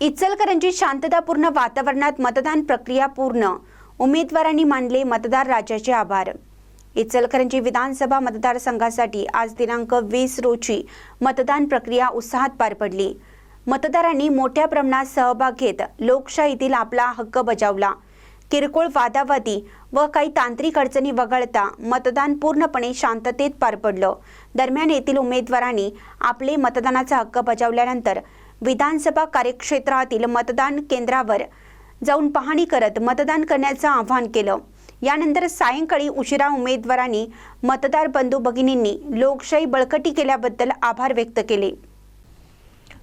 इचलकरंजी शांततापूर्ण वातावरणात मतदान प्रक्रिया पूर्ण. उमेदवारांनी मानले मतदार राजाचे आभार. इचलकरंजी विधानसभा मतदारसंघासाठी आज दिनांक वीस रोजी मतदान प्रक्रिया उत्साहात पार पडली. मतदारांनी मोठ्या प्रमाणात सहभाग घेत लोकशाहीतील आपला हक्क बजावला. किरकोळ वादावादी व काही तांत्रिक अडचणी वगळता मतदान पूर्णपणे शांततेत पार पडलं. दरम्यान येथील उमेदवारांनी आपले मतदानाचा हक्क बजावल्यानंतर विधानसभा कार्यक्षेत्रातील मतदान केंद्रावर जाऊन पाहणी करत मतदान करण्याचं आवाहन केलं. यानंतर सायंकाळी उशिरा उमेदवारांनी मतदार बंधू भगिनींनी लोकशाही बळकटी केल्याबद्दल आभार व्यक्त केले.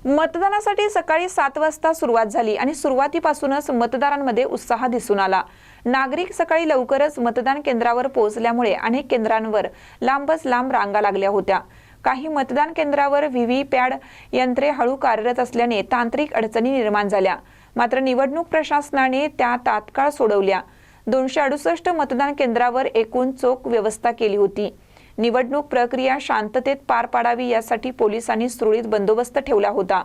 मतदानासाठी सकाळी सात वाजता सुरुवात झाली आणि सुरुवातीपासूनच मतदारांमध्ये उत्साह दिसून आला. नागरिक सकाळी लवकरच मतदान केंद्रावर पोहोचल्यामुळे अनेक केंद्रांवर लांबच लांब रांगा लागल्या होत्या. काही मतदान केंद्रावर व्ही पॅड यंत्रे हळू कार्यरत असल्याने तांत्रिक अडचणी निर्माण झाल्या. मात्र निवडणूक प्रशासनाने त्या तात्काळ सोडवल्या. दोनशे अडुसष्ट मतदान केंद्रावर एकूण चोख व्यवस्था केली होती. निवडणूक प्रक्रिया शांततेत पार पाडावी यासाठी पोलिसांनी सुरळीत बंदोबस्त ठेवला होता.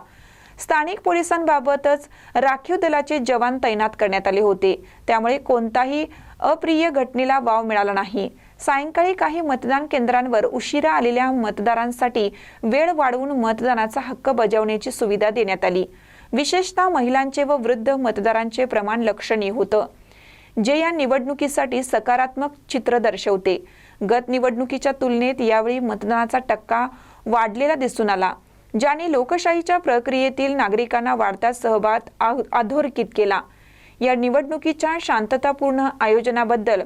स्थानिक पोलिसांबाबतच राखीव दलाचे जवान तैनात करण्यात आले होते. त्यामुळे कोणताही अप्रिय घटनेला वाव मिळाला नाही. सायंकाळी काही मतदान केंद्रांवर उशिरा आलेल्या मतदारांसाठी वेळ वाढवून मतदानाचा हक्क बजावण्याची सुविधा देण्यात आली. विशेषतः महिलांचे व वृद्ध मतदारांचे प्रमाण लक्षणीय होतं. जे या निवडणुकीसाठी सकारात्मक चित्र दर्शवते. गत निवडणुकीच्या तुलनेत यावेळी मतदानाचा टक्का वाढलेला दिसून आला ज्याने लोकशाहीच्या प्रक्रियेतील नागरिकांना वाढता सहभाग आ- अधोरेखित केला. या निवडणुकीच्या शांततापूर्ण आयोजनाबद्दल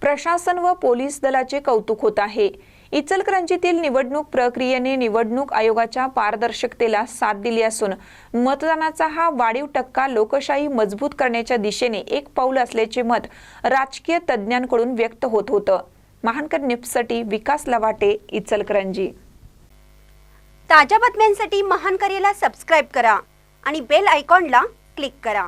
प्रशासन व पोलीस दलाचे कौतुक होत आहे. इचलकरंजीतील निवडणूक प्रक्रियेने निवडणूक आयोगाच्या पारदर्शकतेला साथ दिली असून मतदानाचा हा वाढीव टक्का लोकशाही मजबूत करण्याच्या दिशेने एक पाऊल असल्याचे मत राजकीय तज्ज्ञांकडून व्यक्त होत होतं. महानकर निप्ससाठी विकास लवाटे इचलकरंजी. ताज्या बातम्यांसाठी महानकरेला सबस्क्राईब करा आणि बेल आयकॉनला क्लिक करा.